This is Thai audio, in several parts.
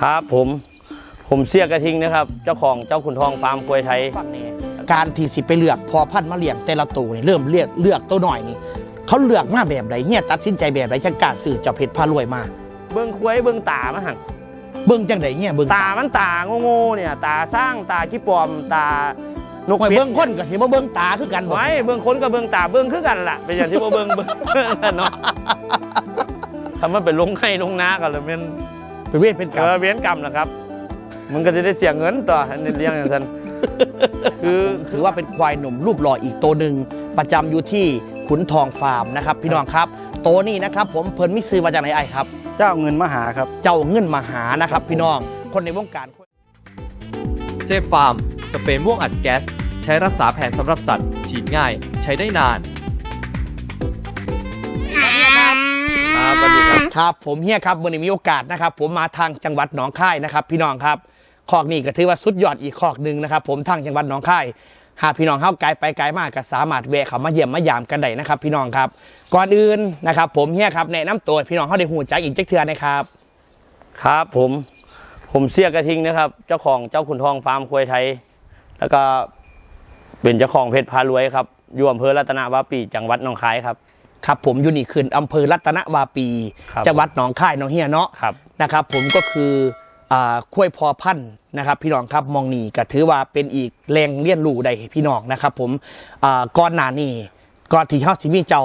ครับผมผมเสียกระทิงนะครับ เจ้าของเจ้าขุนทองฟาร์มกล้วยไทยฟังแหน่การที่สิไปเลือกพอพันธุ์มาเลี้ยงแต่ละตัวนี่เริ่มเลือกเลือกตัวหน่อยนี่เขาเลือกมาแบบใดเฮียตัดสินใจแบบใดจังกล้ารสื่อเจ้าเพชรพารวยมา เบิ้งคุ้ยเบิ้งตามันหันเบิ่งจังไดเฮียเบิ่งตามันตาโง่ๆเนี่ย ตาสร้างตาขี้ปลอมตานกหอยเป็ดเบิ่งคนก็สิบ่เบิ่งตาคือกันบ่ไว้เบิ้งคนกับเบิ้งตาเบิ้งคือกันล่ะเป็นอย่างที่ว่าเบิ้งเบิ้งเนาะทำมันเป็นลงให้ลงนากันเลยมัน เป็นเวทเป็นกรเอรมอเวียนกรรมนะครับ มันก็จะได้เสียเงินต่ออันนี้เลี้ยงอย่างนั้นคือถือว่าเป็นควายหนุ่มรูปหล่ออีกตัวหนึ่งประจำอยู่ที่ขุนทองฟาร์มนะครับ พี่น้องครับโตวนี้นะครับ ผมเพิ่นมิซื้อมาจากไหนไอ้ครับ เจ้าเงินมหาครับ เจ้าเงินมาหานะครับ พี่น้องคนในวงการ เซฟฟาร์ม สเปรย์ม่วงอัดแก๊ส ใช้รักษาแผนสำหรับสัตว์ ฉีดง่าย ใช้ได้นาน ครับสวัสดีครับ ครับผมเฮียครับวันนี้มีโอกาสนะครับ ผมมาทางจังหวัดหนองคายนะครับพี่น้องครับคอกนี้ก็ถือว่าสุดยอดอีกคอกหนึ่งนะครับผมทางจังหวัดหนองคายหากพี่น้องเข้าไกลไปไกลมากก็สามารถแวะเขามาเยี่ยมมายามกันได้นะครับ พี่น้องครับ ก่อนอื่นนะครับ ผมเฮียครับแนะนำตัวพี่น้องเขาได้หูจักอีกจักเทือนะครับ ครับผมผมเสียกระทิงนะครับ เจ้าของเจ้าขุนทองฟาร์มกล้วยไทย แล้วก็เป็นเจ้าของเพชรพารวยครับอยู่อำเภอรัตนวาปีจังหวัดหนองคายครับ ครับผมอยู่นี่คืนอำเภอรัตนวาปี ครับจังหวัดหนองคายหนองเฮียเนาะครับ นะครับผมก็คืออ่าคุ้วยพอพันธุ์นะครับ พี่น้องครับมองนี่ก็ถือว่าเป็นอีกแรงเลี้ยนรู้ได้ให้พี่น้องนะครับผมอ่าก่อนหน้านี้ก่อนที่เฮาสิมีเจ้า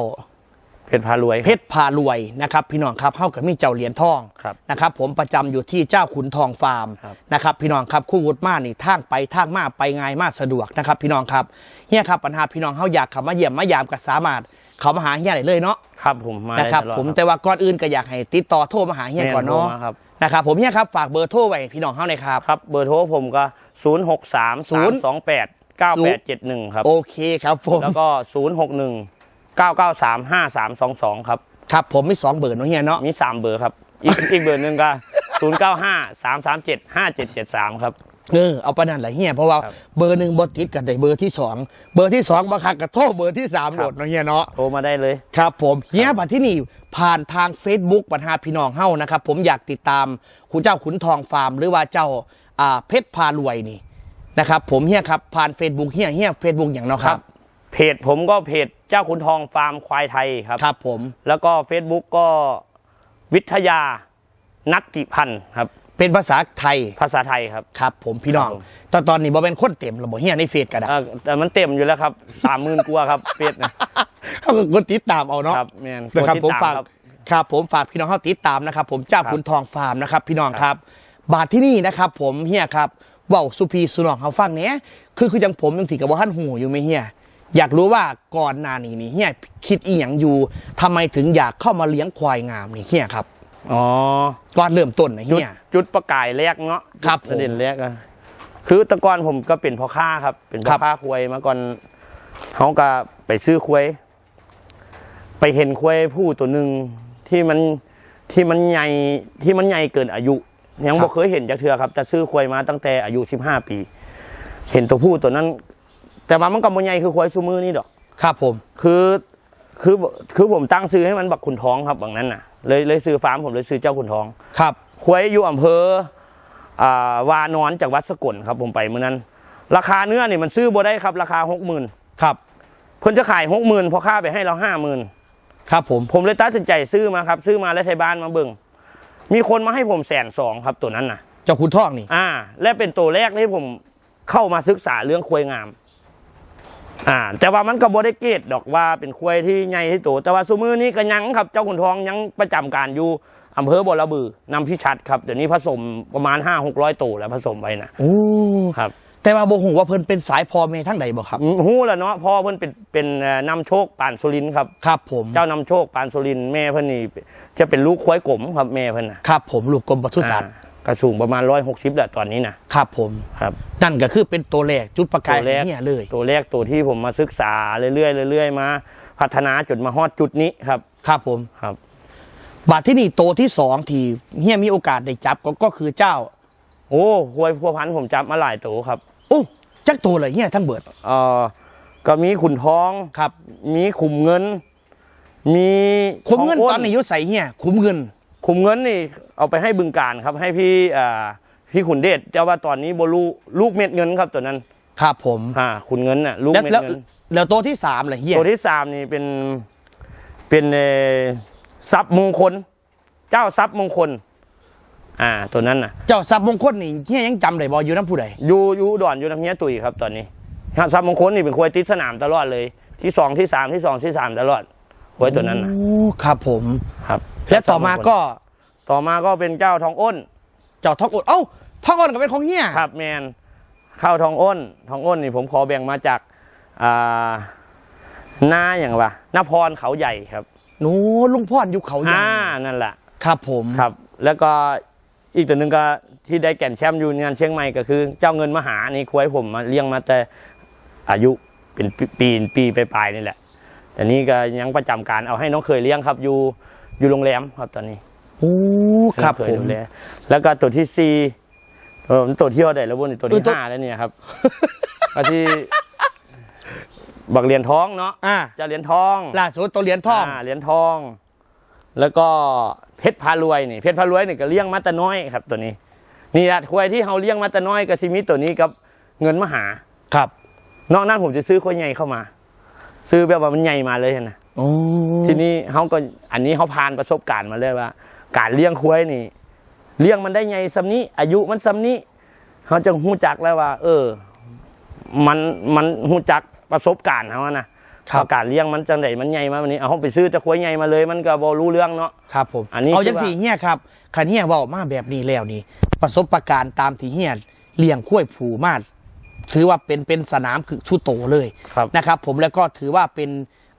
เพชรพารวย เพชรพารวยนะครับพี่น้องครับเฮากับมีเจ้าเหรียญทองครับนะครับ ผมประจำอยู่ที่เจ้าขุนทองฟาร์มครับ นะครับ พี่น้องครับคู่วุฒิมานี่ทางไปทางมาไปง่ายมากสะดวกนะครับ พี่น้องครับเฮียครับปัญหาพี่น้องเฮาอยากเข้ามาเยี่ยมมายามก็สามารถ เข้ามาหาเฮียได้เลยเนาะครับผมมาได้นะครับ ตลอดผมแต่ว่าก่อนอื่นก็อยากให้ติดต่อโทรมาหาเฮียก่อนเนาะแม่โทรมาครับนะครับ ผมเฮียครับฝากเบอร์โทรไว้ให้พี่น้องเฮาหน่อยครับ ครับ เบอร์โทรผมก็ 0 6 3 3 2 8 9 8 7 1 ครับ โอเคครับผมแล้วก็ 0 6 1 9 9 3 5 3 2 2 ครับ ครับผมมีสองเบอร์เนาะเฮียเนาะมี 3 เบอร์ครับ อีกอีกเบอร์หนึ่งก็ 0 9 5 3 3 7 5 7 7 3ครับเออเอาประนันแหละเฮียเพราะว่าครับเบอร์หนึ่งบติดกันแต่เบอร์ที่สองเบอร์ที่สองบางครั้งก็โทรเบอร์ที่สามคโหรัลบดเนาะเฮียเนาะโทรมาได้เลยครับ ผมเฮียบัดที่นี่ผ่านทาง Facebook ปัญหาพี่น้องเฮ้านะครับ ผมอยากติดตามคุณเจ้าขุนทองฟาร์ม หรือว่าเจ้าอ่าเพชรพารวยนี่นะครับ ผมเฮียครับผ่าน Facebook เฮียเฮียเฟซบุ๊กอย่างเนาะครับเพจผมก็เพจเจ้าขุนทองฟาร์มควายไทยครับครับ ผมแล้วก็ Facebook ก็วิทยา นัตติพันธ์ครับเป็นภาษาไทยภาษาไทยครับครับ ผมพี่น้องครับผมตอนตอนนี้บ่เป็นคนเต็มระบบเฮียในเฟซกันเอ่อแต่มันเต็มอยู่แล้วครับสามหมื่นกว่าครับเฟซนะเขาก็กดติดตามเอาเนาะครับแมนนะครับกดผมติดตฝากครับครับ ผมฝากพี่น้องเข้าติดตามนะครับ ผมเจ้าครับคุณทองฟาร์มนะครับ พี่น้องครับ บาทที่นี่นะครับ ผมเฮียครับเว่าสุพีสุนองเขาฟังเนี้ยคือคือจังผมยังสิกับว่าท่านหูอยู่ไหมเฮียอยากรู้ว่าก่อนหน้านี้นี่เฮียคิดอีหยังอยู่ทำไมถึงอยากเข้ามาเลี้ยงควายงามนี่เฮียครับ อ๋อก่อนเริ่มต้นนะจุดเฮียจุดประกายแรกเนาะครับผมประเด็นแรกอะคือแตะกอนผมก็เป็นพ่อค้าครับ เป็นพ่ครัอบค้าควยมาก่อนเขาก็ไปซื้อควย ไปเห็นควยผู้ตัวหนึ่งที่มันที่มันใหญ่ที่มันใหญ่เกินอายุ ยังบ่เคยเห็นจากเทือครับแต่ซื้อควยมาตั้งแต่อายุสิบห้าปี เห็นตัวผู้ตัวนั้น แต่ว่ามันก็บ่ใหญ่คือควยซูมือนี่ดอก ครับผม คือคือคือผมตั้งซื้อให้มันบักขุนท้องครับบางนั้นน่ะ เลยเลยซื้อฟาร์มผมเลยซื้อเจ้าขุนท้องครับควยอยู่อำเภออ่าวานอนจากวัดสกลครับผมไปเมื่อนั้น ราคาเนื้อนี่มันซื้อบ่ได้ครับ ราคาหกหมื่นครับเพิ่นจะขายหกหมื่นพอค่าไปให้เราห้าหมื่นครับผมผมเลยตัดสินใจซื้อมาครับ ซื้อมาแล้วไทยบ้านมาเบิ่งมีคนมาให้ผมแสนสองครับตัวนั้นน่ะเจ้าคุณทองนี่อ่า และเป็นตัวแรกที่ผมเข้ามาศึกษาเรื่องควยงาม อ่าแต่ว่ามันก็บ่ได้เกตดอกว่าเป็นควยที่ใหญ่ที่โตแต่ว่าสมือนี้ก็ยังครับ เจ้าขุนทองยังประจำการอยู่อำเภอบ่อระบือนำพิชัดครับเดี๋ยวนี้ผสมประมาณห้าหกร้อยตัวแล้วผสมไปนะโอ้ครับ แต่ว่าบ่ฮู้ว่าเพิ่นเป็นสายพอเมทั้งใดบ่ครับหู้แล้วเนาะพ่อเพิ่นเป็นเป็นเอ่อนำโชคปานสุรินทร์ครับครับผมเจ้านำโชคปานสุรินทร์แม่เพิ่นนี่จะเป็นลูกควายกลมครับแม่เพิ่นนะครับผมลูกกรมปศุสัตว์อ่า กระสูงประมาณร้อยหกสิบแหละตอนนี้นะครับผม ครับ นั่นก็คือเป็นตัวแรกจุดประกายตัวแรกเนี่ยเลย ตัวแรกตัวที่ผมมาศึกษาเรื่อยๆเรื่อยๆมา พัฒนาจนมาฮอดจุดนี้ครับ ครับผมครับ บาทที่นี่โตวที่สองที่เฮียมีโอกาสได้จับก็ก็คือเจ้า โอ้ควยพัวพันธุ์ผมจับมาหลายตัวครับโอ้จักตัวเลยเฮียทั้งเบิดเอ่อก็มีขุนทองครับ มีขุมเงิน มีขุมเงินทตอนนี้อยุใส่เฮียขุมเงิน คุมเงินนี่เอาไปให้บึงการครับให้พี่อ่าพี่ขุนเดชแต่ว่าตอนนี้บลูลูกเม็ดเงินครับตัวนั้นครับผมอ่าขุนเงินน่ะลูกแล้วเม็ดแล้วเงินแล้วตัวที่สามเลยเฮียตัวที่สามนี่เป็นเป็นเอ่อทรัพย์มงคล เจ้าทรัพย์มงคล อ่า ตัวนั้นน่ะ เจ้าทรัพย์มงคลนี่เฮียยังจำได้บ่อยู่น้ำผู้ใดอยู่อยู่อุดอนอยู่น้ำเฮียตุยครับตอนนี้ทรัพย์มงคลนี่เป็นควยติดสนามตลอดเลย ที่สองที่สามที่สองที่สามตลอดควยตัวนั้นน่ะโอ้ครับผมครับ และต่อมาก็ต่อมาก็เป็นเจ้าทองอ้น เจ้าทองอดเอ้าทองอดก็เป็นของเฮียครับแมนข้าวทองอ้น ทองอ้นนี่ผมขอแบ่งมาจากอ่าหน้าอย่างวะหน้าพรเขาใหญ่ครับหนูลุงพ่อนอยู่เขาใหญ่อ่านั่นแหละครับผมครับ แล้วก็อีกตัวหนึ่งก็ที่ได้แก่นแชมป์อยู่งานเชียงใหม่ก็คือ เจ้าเงินมหานี่ควยผมมาเลี้ยงมาแต่อายุเป็นปีปีปีไปปลายๆนี่แหละแต่นี้ก็ยังประจำการเอาให้น้องเคยเลี้ยงครับอยู่ อยู่โรงแรมครับตอนนี้โอ้ครับเคยผมดูแลแล้วก็ตัวที่สี่เออตัวที่เท่าไหร่แล้วบนตัวเอที่อตัวห้าแล้วเนี่ยครับก็ที่บักเหรียญทองเนาะอ่าเจะเหรียญทองล่าสุดตัวเหรียญทองาเหรียญทอง แล้วก็เพชรพารวยนี่เพชรพารวยนี่ก็เลี้ยงมาแต่น้อยครับ ตัวนี้ นี่แหละควายที่เขาเลี้ยงมาแต่น้อยกับซิมิตัวนี้กับเงินมหาครับ นอกนั้นผมจะซื้อควายใหญ่เข้ามา ซื้อแบบว่ามันใหญ่มาเลยนะโอ้ ทีนี้เขาก็อันนี้เขาผ่านประสบการณ์มาเลยว่า การเลี้ยงควายนี่ เลี้ยงมันได้ไงซ้ำนี้ อายุมันซ้ำนี้เขาจะหู้จักแล้วว่า เออ มันมันหู้จักประสบการณ์เขาอะนะว่าการเลี้ยงมันจังไดมันใหญ่มาวันนี้เอาเขาไปซื้อจะควายใหญ่มาเลย มันก็บรู้เรื่องเนาะครับผมอันนี้เอาคือจังสี่เฮียครับขันเฮียเว่ามาแบบนี้แล้วนี่ ประสบการณ์ตามที่เฮียเลี้ยงข้วยผูมาถือว่าเป็นเป็นสนามคือชุดโตเลยครับนะครับ ผมแล้วก็ถือว่าเป็น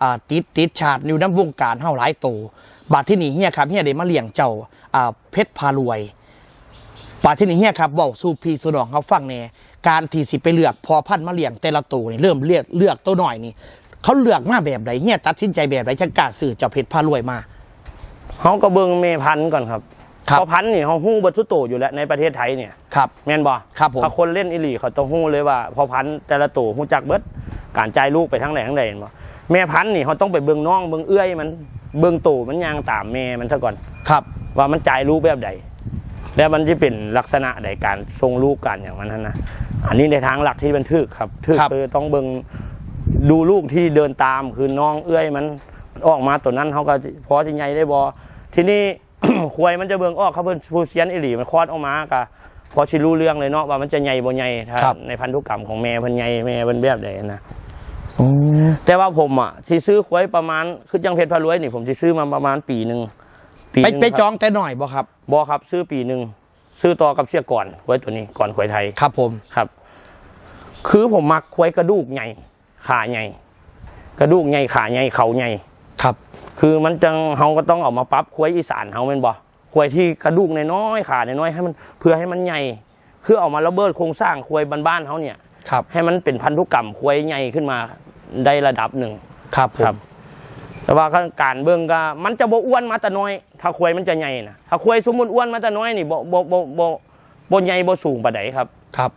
อ่าติดติดชาติอยู่น้ำวงการเฮาหลายโต บาดที่นี่เฮียครับเฮียได้มาเลี้ยงเจ้าอ่าเพชรพารวย บาดที่นี่เฮียครับบอกสู่พี่สุดองเขาฟังแน่การที่สิไปเลือกพอพันธุ์มาเลี้ยงแต่ละตัวนี่เริ่มเลือกเลือกตัวหน่อยนี่ เขาเลือกมาแบบไหนเฮียตัดสินใจแบบไหนจังกล้าซื้อเจ้าเพชรพารวยมาเขาก็เบิ่งเมพันธุ์ก่อนครับครับเพราะพันธุ์นี่เขาหู้เบัตุโตอยู่แล้วในประเทศไทยเนี่ยครับแม่นบ่ครับผมถ้าคนเล่นอิลีเขาต้องหู้เลยว่า พอพันธุ์แต่ละตัวหู้จักเบิดการจ่ายลูกไปทั้งไหนทั้งใดเห็นบ่ แม่พันธุ์นี่เขาต้องไปเบิ่งน้องเบิ่งเอื้อยมันเบิ่งตู่มันยางตามแม่มันซะก่อน ครับ ว่ามันจ่ายลูกแบบใด แล้วมันจะเป็นลักษณะใดการทรงลูกกันอย่างนั้นนะอันนี้ในทางหลักที่บันทึกครับทึกครับ คือต้องเบิ่งดูลูกที่เดินตามคือน้องเอื้อยมันมันออกมาตัวนั้นเขาก็พอจะใหญ่ได้บอทีนี้ ควายมันจะเบิ่งออกเขาเพิ่นผู้เซียนอิหลีมันคลอดออกมาก็พอสิรู้เรื่องเลยเนาะว่ามันจะใหญ่บ่ใหญ่ถ้าครับ ในพันธุกรรมของแม่เพิ่นใหญ่แม่เพิ่นแบบใดนะโอ้ แต่ว่าผมอะสิซื้อควายประมาณคือจังเพชรพารวยนี่ผมสิซื้อมาประมาณปีหนึ่งปีไปหนึ่งไปครับจองแต่หน่อยบ่ครับ บอครับซื้อปีหนึ่งซื้อต่อกับเสียก่อนควายตัวนี้ก่อนควายไทยครับผม ครับ คือผมมักควายกระดูกใหญ่ขาใหญ่กระดูกใหญ่ขาใหญ่เขาใหญ่ ครับ คือมันจังเฮาก็ต้องเอามาปรับควายอีสานเฮาแม่นบ่ควายที่กระดูกน้อยๆขาน้อยๆให้มันเพื่อให้มันใหญ่คือเอามาระเบิดโครงสร้างควายบ้านๆเฮาเนี่ย ครับ ให้มันเป็นพันธุกรรมควายใหญ่ขึ้นมา ได้ระดับหนึ่งครับผม ครับ แต่ว่าการเบิ่งก็มันจะบ่อ้วนมาแต่น้อย ถ้าควายมันจะใหญ่นะถ้าควายสมมุติอ้วนมาแต่น้อยนี่บ่บ่บ่บ่บ่ใหญ่บ่สูงปานใดครับ ครับ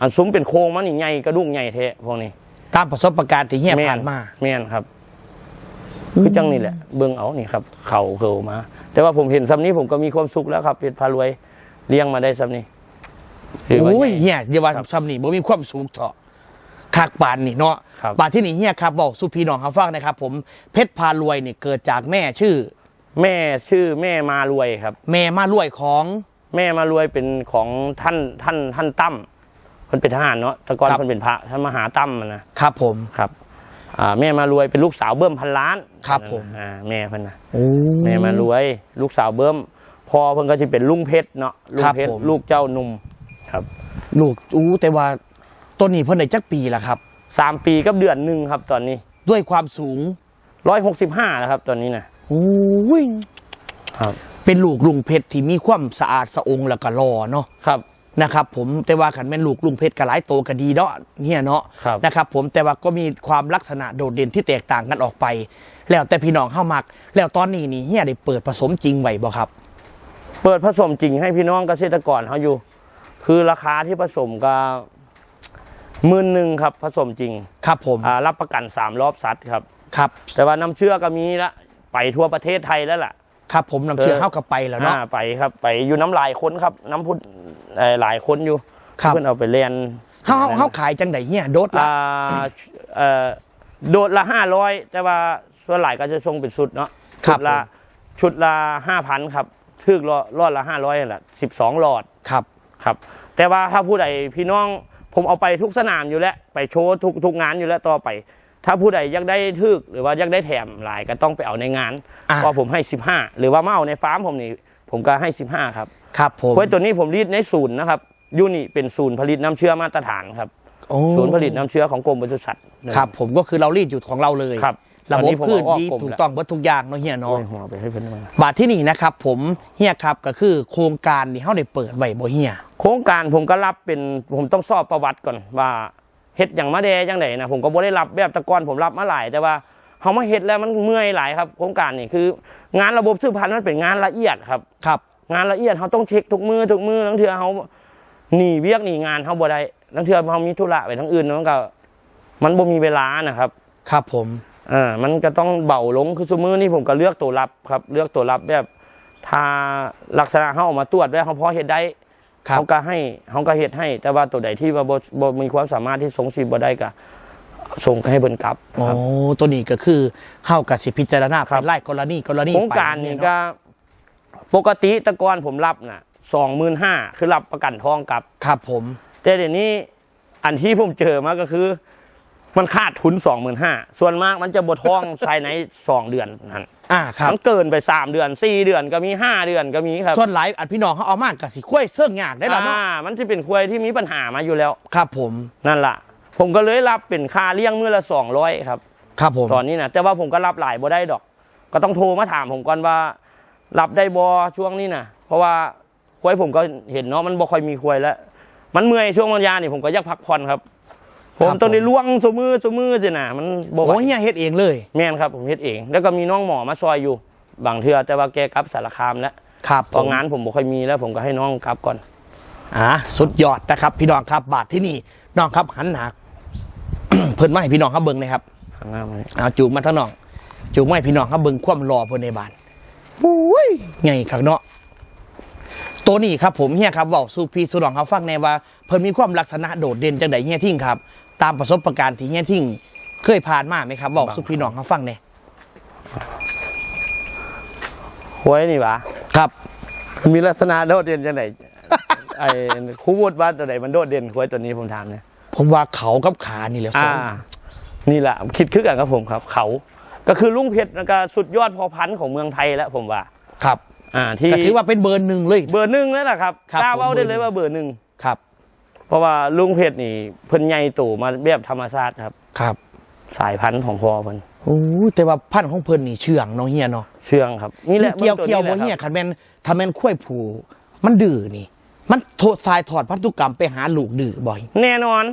อันซุ้มเป็นโครงมันนี่ใหญ่กระดูกใหญ่แท้พวกนี้ตามประสบการณ์ที่เฮียแม่ผ่านมาแม่นครับ คือจังนี่แหละ เบิ่งเอานี่ครับ เข่าเข่ามา แต่ว่าผมเห็นซ้ำนี้ผมก็มีความสุขแล้วครับเพชรพารวยเลี้ยงมาได้ซ้ำนี้ถืว่าโอ้ยใหญ่ เฮียอย่าว่าครับซ้ำนี่บ่มีความสูงเถาะ คากปานนี่เนาะครับปานที่นี่เฮียครับบอกสุพี่น้องเขาฟังนะครับ ผมเพชรพารวยเนี่ยเกิดจากแม่ชื่อ แม่ชื่อแม่มารวยครับ แม่มารวยของแม่มารวยเป็นของท่านท่านท่านตั้มคนเป็นทหารเนาะแต่ก่อนครับคนเป็นพระท่านมหาตั้มอะนะครับผม ครับอ่าแม่มารวยเป็นลูกสาวเบิ้มพันล้านครับผม อ่าแม่เพิ่นนะ โอ้ แม่มารวย ลูกสาวเบิ้มพอเพิ่นก็จะเป็นลุงเพชรเนาะลุงเพชรลูกเจ้าหนุ่มครับ ลูกอู้แต่ว่า ต้นนี้เพิ่นได้จักปีละครับ สามปีกับเดือนหนึ่งครับตอนนี้ด้วยความสูงร้อยหกสิบห้าแล้วครับตอนนี้นะโอ้ยครับเป็นลูกลุงเพชรที่มีความสะอาดสะองแล้วก็รอเนาะครับ นะครับผมแต่ว่าขันแม่นลูกลุงเพชรก็หลายโตก็ดีเนาะเนี่ยเนาะครับ นะครับผมแต่ว่าก็มีความลักษณะโดดเด่นที่แตกต่างกันออกไป แล้วแต่พี่น้องเข้ามัก แล้วตอนนี้นี่เฮียได้เปิดผสมจริงไว้บ่ครับ เปิดผสมจริงให้พี่น้องเกษตรกรเขาอยู่ คือราคาที่ผสมก็ หมื่นหนึ่งครับผสมจริงครับผมอ่ารับประกันสามรอบซัดครับครับ แต่ว่าน้ำเชื่อก็มีละไปทั่วประเทศไทยแล้วล่ะ ครับผมนำเชื่อเออเข้ากับไปแล้วเนาะอ่าไปครับ ไปอยู่น้ำลายคนครับ น้ำพุเอ่อหลายคนอยู่ครับเพื่อนเอาไปเรียนเฮาเฮาเฮาขายจังไดเนี่ยโดดละอ่าเอ่อโดดละห้าร้อยแต่ว่าส่วนหลายก็จะทรงเป็นชุดเนาะครัชุบดละชุดละห้าพันครับทึกรอรอดละห้าร้อยนั่นแหละสิบสองหลอดครับครับ แต่ว่าถ้าผู้ใดพี่น้อง ผมเอาไปทุกสนามอยู่แล้ว ไปโชว์ทุกทุกงานอยู่แล้วต่อไป ถ้าผู้ใดอยากได้ทึกหรือว่าอยากได้แถมหลายก็ต้องไปเอาในงานอ่าเพราะผมให้สิบห้าหรือว่ามาเอาในฟาร์มผมนี่ผมก็ให้สิบห้าครับครับผมกล้วยตัวนี้ผมรีดในศูนย์นะครับยูนี่เป็นศูนย์ผลิตน้ำเชื้อมาตรฐานครับ โอ้ศูนย์ผลิตน้ำเชื้อของกรมปศุสัตว์ครับ ผมก็คือเรารีดอยู่ของเราเลยครับ ระตอนบบนี้ผมพืชเอาออกดีกรมถูกแล้วต้องเบิดทุกอย่างเนาะเฮียโอ้เนาะยหัวไปให้เพิ่นมาบาทที่นี่นะครับผมเฮียครับก็คือโครงการนี่เฮาได้เปิดไว้บ่เฮียโครงการผมก็รับเป็นผมต้องสอบประวัติก่อนว่าเฮ็ดอย่างมาแดจังไดนะผมก็บ่ได้รับแบบแตะกอนผมรับมาหลายแต่ว่าเฮามาเฮ็ดแล้วมันเมื่อยหลายครับโครงการนี่คือ งานระบบสืบพันธุ์มันเป็นงานละเอียดครับครับ งานละเอียดเขาต้องเช็คทุกมือทุกมือทั้งเทื่อเขาหนีเวียกหนีงานเขาบ่ได้ทั้งเทื่อเขามีธุระไปทั้งอื่นมันก็มันบ่มีเวลานะครับ ครับผม อ่ามันก็ต้องเบาลงคือสมมือนี่ผมก็เลือกตัวรับครับ เลือกตัวรับแบบถ้าลักษณะเขาเออกมาตรวจแล้วเขาพอเฮ็ดได้ครับเขาก็ให้เขาก็เฮ็ดให้ แต่ว่าตัวใดที่ว่าบ่บ่มีความสามารถที่ส่งสิบบ่ได้ก็ส่งให้เบิ่นกลับโอ้ครับตัวนี้ก็คือเฮากับสิพิจารณาครับเป็นรายกรณีกรณีโครงการนี่ก็ ปกติแตะกอนผมรับน่ะ25,000คือรับประกันทองกลับ ครับผม แต่เดี๋ยวนี้อันที่ผมเจอมาก็คือ มันขาดทุน25,000ส่วนมากมันจะบ่ท้องภายในสองเดือนนั่นอ่าครับมันเกินไปสามเดือนสี่เดือนก็มีห้าเดือนก็มีครับส่วนหลายอันพี่น้องเขาเอามากกับสิคุ้ยเสื่องยากได้แล้วเนาะอ่ามันจะเป็นควายที่มีปัญหามาอยู่แล้ว ครับผมนั่นล่ะ ผมก็เลยรับเป็นค่าเลี้ยงมือละสองร้อยครับ ครับผมตอนนี้นะแต่ว่าผมก็รับหลายบ่ได้ดอก ก็ต้องโทรมาถามผมก่อนว่า รับได้บอช่วงนี้นะเพราะว่าควายผมก็เห็นเนาะมันบ่ค่อยมีควายแล้ว มันเมื่อยช่วงวันยานี่ผมก็อยากพักผ่อนครับ ผมต้องได้ล่วงสมือสมือสินะมันบ่ไหวโอ้เฮียเฮ็ดเองเลย แม่นครับผมเฮ็ดเอง แล้วก็มีน้องหมอมาซอยอยู่ บางเทื่อแต่ว่าแกกลับสารคามแล้วครับพองานผมบ่ค่อยมีแล้ว ผมก็ให้น้องกลับก่อนอ่าสุดยอดนะครับ พี่น้องครับ บาทที่นี่น้องครับหันหนักเพิ่นมาให้พี่น้องครับเบิ่งนะครับทางหน้ามานี่เอาจูบมาทั้งน้องจูบมาให้พี่น้องครับเบิ่งความรอเพิ่นในบ้านโอ้ยไงขักเนาะตัวนี้ครับผมเฮียครับเว้าสู่พี่สู่น้องเขาฟังแน่ว่า เพิ่นมีความลักษณะโดดเด่นจังไดเฮียทิ้งครับ ตามประสบการณ์ที่เฮียทิ้งเคยผ่านมาไหมครับเว้าสู่พี่น้องเขาฟังแน่ควายนี่หวะครับ มีลักษณะโดดเด่นจังไดไอ้ครูวุฒิว่าตัวไหนมันโดดเด่นควายตัวนี้ผมถามเนี่ยผมว่าเขากับขานี่แหละสออ่างนี่แหละคิดคือกันกับผมครับ เขา ก็คือลุงเพชรแล้วก็สุดยอดพอพันธุ์ของเมืองไทยแล้วผมว่า ครับ อ่า ที่ก็ถือว่าเป็นเบอร์หนึ่งเลย เบอร์หนึ่งแล้วล่ะครับครับกล้าผมเว้าได้เบอร์เลยหนึ่งว่าเบอร์หนึ่งครับเพ ราะว่าลุงเพชรนี่เพิ่นใหญ่โตมาแบบธรรมชาติครับ ครับสายพันธุ์ของพ่อเพิ่นโอ้ยแต่ว่าพันธุ์ของเพิ่นนี่เชื่องเนาะเฮียเนาะเชื่องครับนี่แหละเกี่ยวบิ่งเกี่ยวตับ่นี้เฮีแหยละครับคันแม่นถ้าแม่นข้อยผูมันดื้อนี่ มันโทษทรายถอดพันธุกรรมไปหาลูกดื้อบ่อย แน่นอน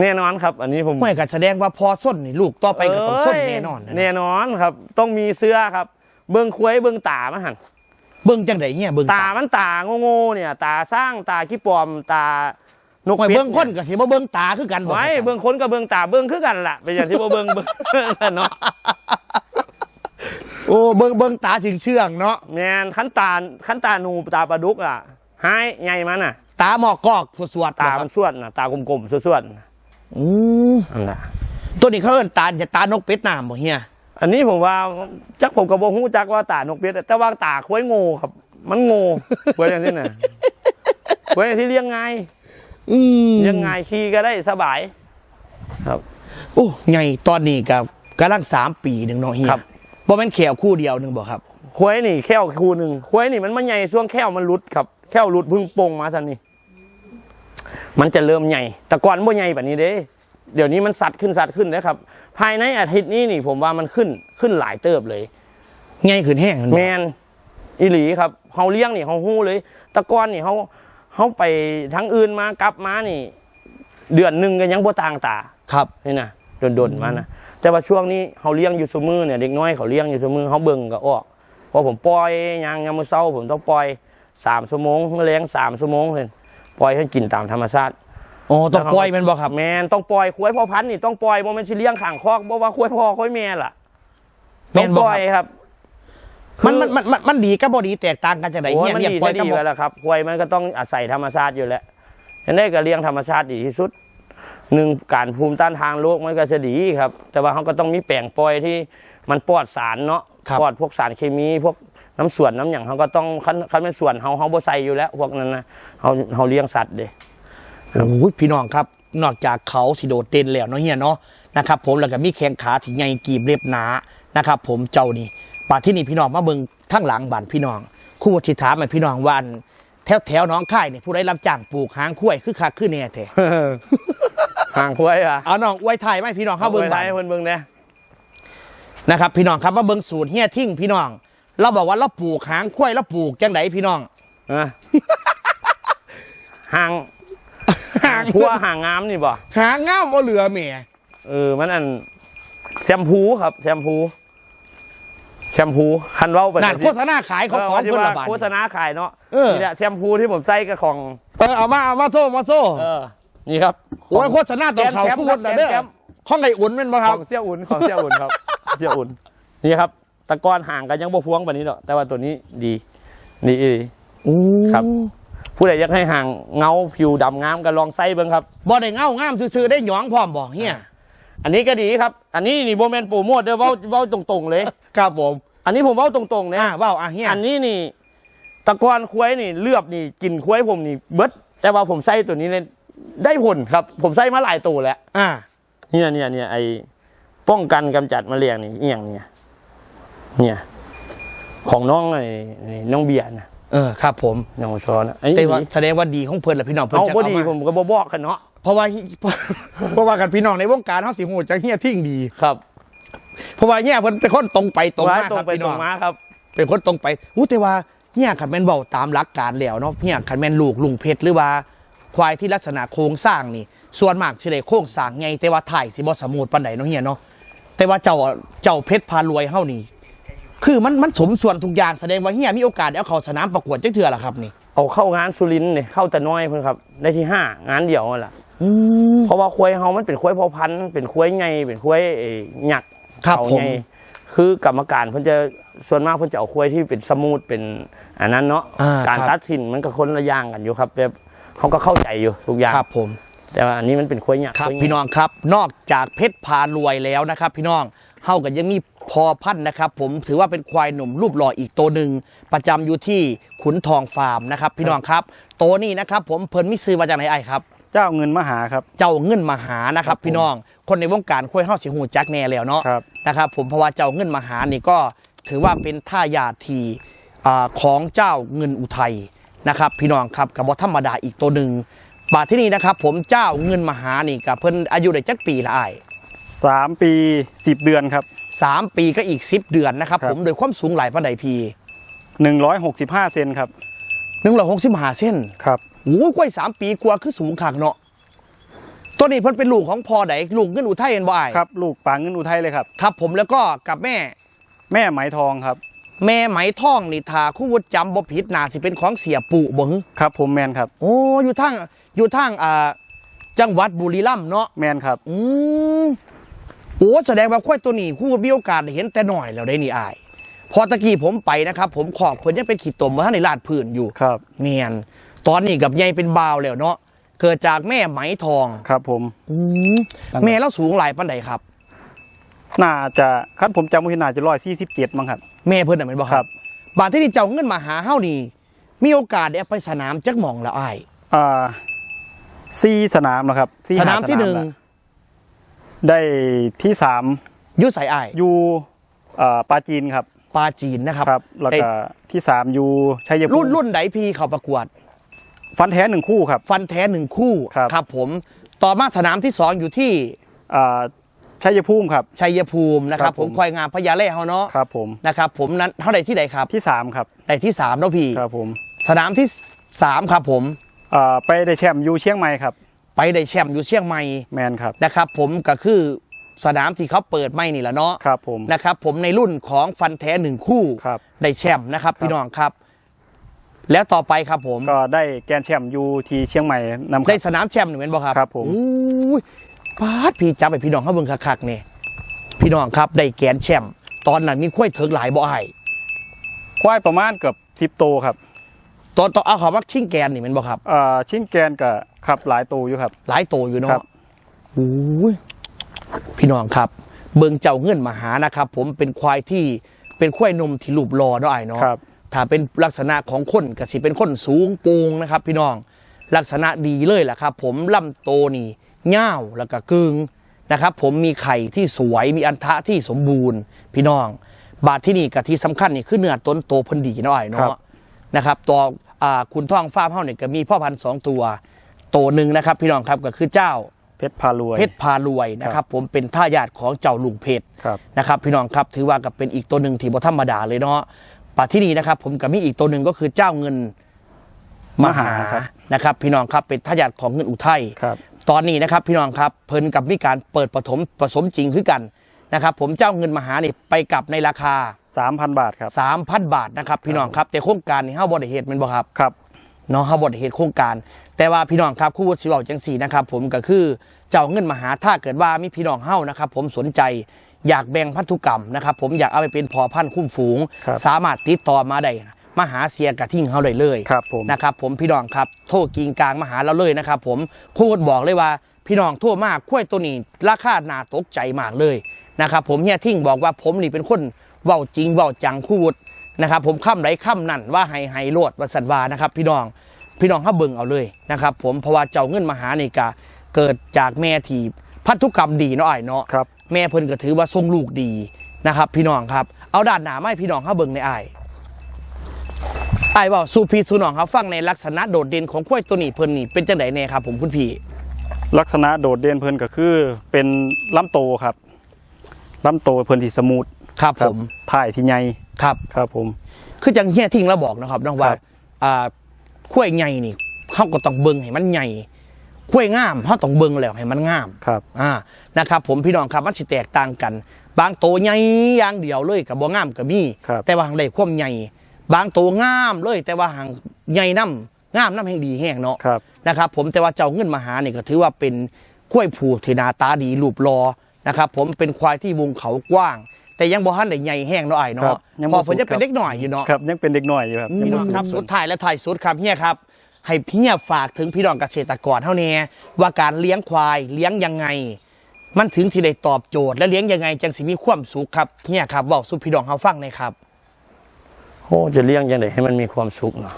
แน่นอนครับ อันนี้ผมห้วยก็แสดงว่าพอส้นนี่ลูกต่อไปก็ต้องส้นแน่นอนนะแน่นอนครับ ต้องมีเสื้อครับ เบิ้งคุ้ยเบิ้งตามันหัน เบิ่งจังไดเฮียเบิ่งตามันตาโง่ๆเนี่ย ตาสร้างตาขี้ปลอมตานกห้วยเป็ดเบิ่งคนก็สิบ่เบิ่งตาคือกันบ่ไว้เบิ้งคนกับเบิ้งตาเบิ้งคือกันล่ะเป็นอย่างที่ว่าเบิ้งเบิ้งเนาะโอ้เบิ่งเบิ่งตาถึงเชื่องเนาะแมนขั้นตาขั้นตาหนูตาปลาดุกอะหายไงมันอะ ตาหมอกกอกสวดๆตาบ่คมัรับนส่วนน่ะตากลมๆส่วนอืมๆนั่นแหละตัวนี้เขาเอิ้นตาจะตานกเป็ดน้ำบ่เฮีย อันนี้ผมว่าจักผมกับโบฮู้จักว่าตานกเป็ดแต่ว่าตาคุ้ยโง่ครับ มันโง่เว้ยอย่างที่น่ะเว้ยอย่างที่เลี้ยงง่ายอืมเลี้ยงง่ายขี่ก็ได้สบายครับโอ้ไงตอนนี้กับกำลังสามปีหนึ่งเนาะเฮียครับบ่แม่นแขวคู่เดียวหนึงบ่ครับคุ้ยนี่แค่วคูหนึ่งคุ้ยนี่มันมันใหญ่ช่วงแค่วมันรุดครับแค่วรุดเพึ่งโป่งมาสันนี่มันจะเริ่มใหญ่แต่ก่อนบ่ใหญ่แบบนี้เด้ เดี๋ยวนี้มันสัดขึ้นสัดขึ้นนะครับ ภายในอาทิตย์นี้นี่ผมว่ามันขึ้นขึ้นหลายเติบเลยไงขึ้นแห้งนั่นบ่แมนอีหลีครับเฮาเลี้ยงนี่เฮาฮู้เลยแตะก้อนนี่เฮาเฮาไปทั้งอื่นมากลับมานี่ เดือนหนึ่งก็ยังบ่ต่างตาครับนี่นะโดนๆมานะแต่ว่าช่วงนี้เฮาเลี้ยงอยู่ซุมือเนี่ยเด็กน้อยเขาเลี้ยงอยู่ซุมือเฮาเบิ่งก็ออกเพราะผมปล่อยยางยามมื้อเช้าผมต้องปล่อยสามชั่วโมงมื้อแลงสามชั่วโมงเลยปล่อยให้กินตามธรรมชาติ อ๋อต้องปล่อยแมันบ่ครับ แมนต้องปล่อยควายพ่อพันธุ์นี่ต้องปล่อยบ่แม่นสิเลี้ยงข้างคอกบ่ว่าควายพ่อควายแม่ล่ะแม่ต้องนปบ่ล่อยครับครับมันมันมันมันมันดีกับบดีแตกต่างกันจากไหนโอ้ยเนี่ยมันเนี่ยดีปล่อยได้กับดีบ่ไว้แล้วครับควายมันก็ต้องอาศัยธรรมชาติอยู่แล้วฉะนั้นก็เลี้ยงธรรมชาติดีที่สุดหนึ่งการภูมิต้านทานโรคมันก็จะดีครับ แต่ว่าเขาก็ต้องมีแปลงปล่อยที่มันปลอดสารเนาะครับ ปลอดพวกสารเคมีพวกน้ำส่วนน้ำอย่างเขาก็ต้องคันคันเป็นส่วนเขาเขาบ่ใส่อยู่แล้ว พวกนั้นนะเขาเขาเลี้ยงสัตว์เด้ โอ้ยพี่น้องครับ นอกจากเขาสิโดดเด่นแล้วเนาะเฮียเนาะนะครับผมแล้วก็มีแข้งขาที่ใหญ่กีบเรียบหนานะครับ ผมเจ้านี่ป่าที่นี่พี่น้องมาเบิ่งทั้งหลังบ้านพี่น้อง คู่วัชิถามให้พี่น้องว่าอันแถวแถวๆหน้องค่ายนี่ผู้ใดรับจ้างปลูกหางคุ้ยคือคักคือแน่แท้ห่างควายอะเอาน้องอวยไทยไหมพี่น้องเข้าเบิ่งไว้บ้านให้เพิ่นเบิ่งเนี่ยนะครับพี่น้องครับมาเบิ่งสูตรเฮียทิ้งพี่น้อง เราบอกว่าเราปลูกหางคุ้ยเราปลูกจังไดพี่น้องนะห่าง ห่างพัวห่างงามนี่บ่หางง่ามเอาเหลือเมียเออมันอันแชมพูครับ แชมพู แชมพูคันเว้าไปนั่นโฆษณาขายของของที่เพิ่นว่าละบาท โฆษณาขายเนาะเออ นี่แหละแชมพูที่ผมใส่กับของ เออเอามาเอามาโซ่มาโซ่เออ นี่ครับโอ้ยโฆษณาต่อเขาแชมป์คู่วุฒินะเด้อแชมป์ข้องไก่อุ่นเป็นบ่คขรับ องเสี่ยอุ่นของเสี่ยอุ่นครับ เสี่ยอุ่นนี่ครับตะกอนห่างกันยังบ่พวงแบบนี้หรอกแต่ว่าตัวนี้ดีดีอีหลี ครับ ผู้ใดอยากให้ห่างเงาผิวดำงามก็ลองใส่เบิ่งครับ บ่ได้เงางามซื่อๆได้หยองพร้อมบอกเฮียอันนี้ก็ดีครับ อันนี้นี่โบแมนโปรโมทเด้อเว้าเว้าตรงๆเลย ครับผม อันนี้ผมเว้าตรงๆนะอ่าว้าวอะเฮียอันนี้นี่ ตะกอนควายนี่เลือบนี่กินควายผมนี่เบิดแต่ว่าผมใส่ตัวนี้เลยได้ผลครับ ผมใส่มาหลายตัวแล้วอ่าเนี่ยเนี่ยเนี่ยไอป้องกันกำจัดแมลงนี่อหย่างเนี่ย เนี่ย ของน้องไอ้ไอ้น้องเบียร์นะ เออครับผมน้องซ้อนอะไอ้แต่นี่ว่าแสดงว่าดีของเพิ่นละพี่น้องเพิ่นเอาจะพอเอาดีมาผมก็บบอกกันเนาะเพราะว่าเพราะว่ากันพี่น้องในวงการเฮาสิฮู้จักเฮียทิ้งดี ครับเพราะว่าเฮียเพิ่นเป็นคนตรงไปตรงว่ามาตรคงรับไปพี่ตรน้องงมาครับ เป็นคนตรงไปอู้แต่ว่าเฮียคันแม่นเว้าตามหลักการแล้วเนาะเฮียคันแม่นลูกลุงเพชรหรือว่า ควายที่ลักษณะโครงสร้างนี่ ส่วนมากสิได้โครงสร้างใหญ่แต่ว่าถ่ายสิบ่สมูทปานใดเนาะเฮียเนาะแต่ว่าเจ้าเจ้าเพชรพารวยเฮานี่ คือมันมันสมส่วนทุกอย่างแสดงว่าเฮียมีโอกาสได้เอาเข้าสนามประกวดจังเทื่อล่ะครับนี่ เอาเข้างานสุรินทร์เนี่ยเข้าแต่น้อยเพิ่นครับ ได้ที่ห้างานเดียวนั่นแหละอืม เพราะว่าควายเฮามันเป็นควายพอพันธุ์เป็นควายใหญ่เป็นควายเอ่อหยักครับเขาผมใหญ่คือกรรมการเพิ่นจะส่วนมากเพิ่นจะเอาควายที่เป็นสมูทเป็นอันนั้นเนาะอ่าการครับ ตัดสินมันก็คนละอย่างกันอยู่ครับแต่เขาก็เข้าใจอยู่ทุกอย่างครับผม แต่ว่าอันนี้มันเป็นควายหยักครับควายใหญ่พี่น้องครับ นอกจากเพชรพารวยแล้วนะครับ พี่น้องเฮากันยังมี พอพันธุ์นะครับ ผมถือว่าเป็นควายหนุ่มรูปหล่ออีกตัวหนึ่งประจำอยู่ที่ขุนทองฟาร์มนะครับ พี่น้องครับโตวนี้นะครับ ผมเพิ่นมิซื้อมาจากไหนไอ้ครับ เจ้าเงินมหาครับ เจ้าเงินมหานะครับครับผมพี่น้องคนในวงการควายเฮาสิหูจักแน่แล้วเนาะครับนะครับ ผมเพราะว่าเจ้าเงินมหานี่ก็ถือว่าเป็นท่ายาทีอ่าของเจ้าเงินอุทัยนะครับ พี่น้องครับกับบธรรมดาอีกตัวหนึ่งบาทที่นี่นะครับ ผมเจ้าเงินมหานี่กับเพิ่นอายุได้จักปีละไอ้ายสามปีสิบเดือนครับ สามปีก็อีกสิบเดือนนะครับครับผมโดยความสูงหลายปานใดพีหนึ่งร้อยหกสิบห้าเซนครับหนึ่งร้อยหกสิบห้าเส้นครับโอ้ยกล้วยสามปีกว่าคือสูงขากเนาะตัวนี้เพิ่นเป็นลูกของพ่อใดลูกเงินอุทัยเห็นบ่อ้ายครับ ลูกปางเงินอุทัยเลยครับ ครับ ผมแล้วก็กับแม่ แม่ไหมทองครับ แม่ไหมท่องนี่ทาคู่วุฒิจำบ่ผิดนาสิเป็นของเสียปู่บ่หึครับ ผมแมนครับ โอ้อยู่ทางอยู่ทางอ่าจังหวัดบุรีรัมย์เนาะแมนครับ อืม โอ้แสดงว่าควายตัวนี้คู่มีโอกาสได้เห็นแต่หน่อยแล้วได้นี่อาย พอตะกี้ผมไปนะครับ ผมขอบเพิ่นยังเป็นขีดตมมาในลาดพื้นอยู่ครับเมียนตอนนี้กับยายเป็นบาวแล้วเนาะเกิดจากแม่ไหมทองครับ ผมอืมแม่แล้วสูงหลายปันใดครับ น่าจะคันผมจำไม่ผิดน่าจะร้อยสี่สิบเจ็ดมั้งครับ แม่เพิ่นน่ะเป็นบ่คครัรับบบาทที่นี่เจ้าเงินมาหาเฮานี่มีโอกาสได้ไปสนามจักหมองแล้วอ้ายอ่าซีสนามนะครับสี่สนามที่หนึ่งแล้ว ได้ที่สามอยุใส่อ้ายอยู่อ่าปาจีนครับปลาจีนนะครับครับแล้วก็ที่สามอยู่ชัยภูมิรุ่นรุ่นไหนพีเขาประกวด ฟันแท้หนึ่งคู่ครับ ฟันแท้หนึ่งคู่ครับ ครับผมต่อมาสนามที่สองอยู่ที่อ่าชัยภูมิครับ ชัยภูมินะครับ ครับผผม มควายงามพญาเล่เฮาเนาะครับผมนะครับ ผมนั้นเท่าใดที่ใดครับที่สามครับได้ที่สามเนาะพี่ครับผมสนามที่สามครับผม อ่าไปได้แชมป์อยู่เชียงใหม่ครับ ไปได้แชมป์อยู่เชียงใหม่แมนครับนะครับ ผมก็คือสนามที่เขาเปิดไม่นี่แหละเนาะครับผมนะครับผมในรุ่นของฟันแท้หนึ่งคู่ครับได้แชมป์นะครับครับพี่น้องครับ แล้วต่อไปครับผมก็ได้แกรนด์แชมป์อยู่ที่เชียงใหม่นำคได้รับสนามแชมป์หนึ่งเป็นบ่ครับครับผมอู้ยปาดพี่จับไปพี่น้องเขาเบิ่งคักๆเนี่ยพี่น้องครับได้แกนแชมป์ตอนนั้นมีข้วยเถิกหลายบ่ไอ้ายควายประมาณเกือบสิบโตวครับ ตัวตัวเอาเขาว่าชิงแกนนี่แมันบ่ครับเอ่อชิ้นแกนกับขับหลายตัวอยู่ครับ หลายตัวอยู่ครัเนาะบ โอ้ยพี่น้องครับ เบิงเจ้าเงื่อนมาหานะครับ ผมเป็นควายที่เป็นควายนมที่รูปรอเนาะไอ้ายเนาะ ครับ ถ้าเป็นลักษณะของคนก็สิเป็นคนสูงโปงนะครับ พี่น้องลักษณะดีเลยแหละครับ ผมลำโตนี่เง่าวแล้วก็กึงนะครับ ผมมีไข่ที่สวยมีอันทะที่สมบูรณ์ พี่น้อง บาทที่นี่กับที่สำคัญนี่คือเนื้อต้นโตเพันดีเนาะไอ้ายครับ เนาะนะครับตัวอ่า คุณท่องฟ้าร์มเฮาเนี่ยก็มีพ่อพันธุ์สองตัวโตวหนึ่งนะครับพี่น้องครับก็คือเจ้าเพชรพารวยเพชรพารวยนะครับผมเป็นท่ายาทของเจ้าลุงเพชรครับนะครับพี่น้องครับถือว่ากับเป็นอีกตัวหนึ่งที่บ่ธรรมดาเลยเนาะป่าที่นี่นะครับ ผมกับมีอีกตัวหนึ่งก็คือเจ้าเงินมหามหาครับนะครับ พี่น้องครับเป็นท่ายาทของเงินอุทัยครับตอนนี้นะครับ พี่น้องครับเพิ่นกับมีการเปิดผสมผสมจริงขึ้นกันนะครับ ผมเจ้าเงินมหานี่ไปกลับในราคา สามพันบาทครับ3,000บาทนะครับพี่น้องครับแต่โครงการนี้เฮาบ่ได้เฮ็ดแมันบ่ครับ ครับ เนาะเขาบไดเหตุโครงการ แต่ว่าพี่น้องครับคู่วุฒิสิเวาจังสี่นะครับผมก็คือเจ้าเงินมาหาถ้าเกิดว่ามีพี่น้องเฮ้านะครับผมสนใจอยากแบ่งพันธุกรรมนะครับผมอยากเอาไปเป็นพอพันธุ์คุ้มฝูง ครับ สามารถติดต่อมาได้มาหาเสียกระทิ่งเฮาได้เลยครับผม นะครับผมพี่น้องครับโทรกิงกลางมาหาเราเลยนะครับผมคู่วุฒิบอกเลยว่าพี่น้องโทั่วมากคุ้ยตัวนี้ราคาน่าตกใจมากเลยนะครับผมเฮียทิ้งบอกว่าผมนี่เป็นคน เว้าจริงเว้าจังคู่วุฒินะครับ ผมค้ำไรค้ำนั่นว่าให้ให้โลดวัสันวานะครับ พี่น้องพี่น้องเขาเบิ่งเอาเลยนะครับ ผมเพราะว่าเจ้าเงินมหานี่กะเกิดจากแม่ที่พันธุกรรมดีเนาะไอ้ายเนาะครับแม่เพิ่นก็ถือว่าทรงลูกดีนะครับ พี่น้องครับเอาด้านหน้าไม่พี่น้องเขาเบิ่งในไอ้ายไอ้ายบอกสู่พี่สู่น้องเขาฟังในลักษณะโดดเด่นของกล้วยตัวนี้เพิ่นนี่เป็นจังไดแน่ครับ ผมคุณพี่ลักษณะโดดเด่นเพิ่นก็คือเป็นลำโตครับลำโตเพิ่นที่สมูท ครับครัผบมถ่ายที่ใหญ่ครับครับผม คือจังเฮียทิ้งแล้วบอกนะครับน้องว่าครับอ่าข้วยใหญ่นี่เขาก็ต้องเบิ่งให้มันใหญ่ข้วยงามเขาต้องเบิ่งแล้วให้มันงามครับอ่านะครับ ผมพี่น้องครับมันสิแตกต่างกัน บางโตวใหญ่อย่างเดียวเลยกับบ่งามกับมีครับแต่ว่าหางได้ความใหญ่ บางโตวงามเลย แต่ว่าหางใหญ่น้ำงามน้ำแห่งดีแห้งเนาะครับนะครับ ผมแต่ว่าเจ้าเงินมหาเนี่ยก็ถือว่าเป็นกล้วยผูที่หนาตาดีรูปรอนะครับ ผมเป็นควายที่วงเขากว้าง แต่ยังบ่ทันได้ใหญ่แห้งเนาะไอ้ายครัเนาะบยังบ่พอเพิ่นสุดจะเป็นครับเล็กหน่อยอยู่เนาะครับยังเป็นเด็กน้อยอยู่ครับพี่น้องครับยังสุบ่ดท้ายและท้ายสุดครับเฮียครับ ให้เฮียฝากถึงพี่น้องเกษตรกรเท่านี้ว่าการเลี้ยงควายเลี้ยงยังไง มันถึงสิได้ตอบโจทย์และเลี้ยงยังไงจังสิมีความสุขครับเฮียครับบอกสู่พี่น้องเขาฟังหน่อยครับ โอ้จะเลี้ยงยังไงให้มันมีความสุขเนาะ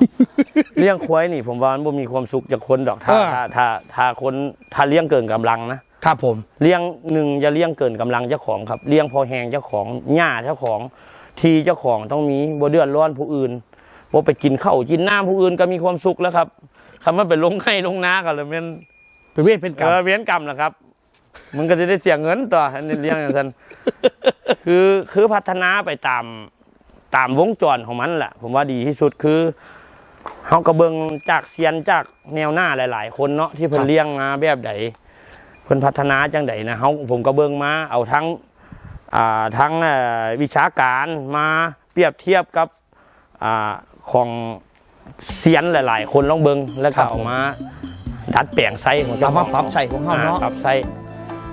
เลี้ยงควายนี่ผมว่ามันบ่มีความสุขจากคนดอกถ้าเออ ถ้าถ้าถ้าคนถ้าเลี้ยงเกินกำลังนะ ครับผมเลี้ยงหนึ่งอย่าเลี้ยงเกินกำลังเจ้าของครับเลี้ยงพอแหงเจ้าของหญ้าเจ้าของ ทีเจ้าของต้องมีบ่เดือดร้อนผู้อื่นบ่ไปกินข้าวกินน้ำผู้อื่นก็มีความสุขแล้วครับคำว่าไปลงให้ลงนากันเลยมันเป็นเวทเป็นกรรเอมอเวียนกรรมนะครับมันก็จะได้เสียเงินต่ออันนี้เลี้ยงอย่างนั้นคือคือพัฒนาไปตามตามวงจรของมันแหละผมว่าดีที่สุดคือเขากระเบิงจากเซียนจากแนวหน้าหลาย ๆ คนเนาะที่เพิ่นเลี้ยงมาแบบใด เพิ่นพัฒนาจังใดนะเขาผมกระเบิงมาเอาทั้งอ่าทั้งเอ่อวิชาการมาเปรียบเทียบกับอ่าของเซียนหลาย ๆ คนลองเบิงแล้วก็เอามาดัดแปลงไส้ของเจ้าเอามาปรับใส่ของเขาเนาะปรับไส้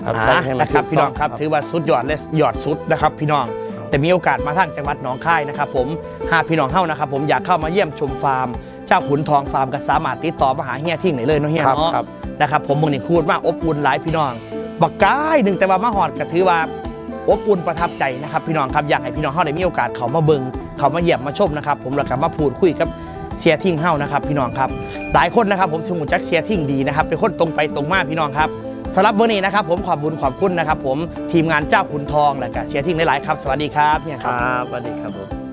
ปรับไส้อ่าให้มันนะครับถูกพี่น้องครับต้ถือว่าสุดยอดและยอดสุดนะครับ พี่น้องแต่มีโอกาสมาทางจังหวัดหนองคายนะครับ ผมหากพี่น้องเข้านะครับ ผมอยากเข้ามาเยี่ยมชมฟาร์ม เจ้าขุนทองฟาร์มก็สามารถติดต่อมาหาเฮียทิ้งได้เลยเนาะเฮียครับเนาะครับ นะครับผมมึงนี่พูดว่าอบอุ่นหลายพี่น้องบักกายหนึ่งแต่ว่ามาหอดก็ถือว่าอบอุ่นประทับใจนะครับพี่น้องครับอยากให้พี่น้องเฮาได้มีโอกาสเขามาเบิงเขามาเยี่ยมมาชมนะครับผมแล้วก็มาพูดคุยกับเสียทิ้งเฮานะครับพี่น้องครับหลายคนนะครับผมสมุนจักเสียทิ้งดีนะครับเป็นคนตรงไปตรงมาพี่น้องครับสำหรับเบอร์นี้นะครับผมขอบบุญขอบคุณนะครับ ผมทีมงานเจ้าขุนทองและก็เสียทิ้งหลายๆครับ สวัสดีครับเนี่ยครับสวัสดีครับผม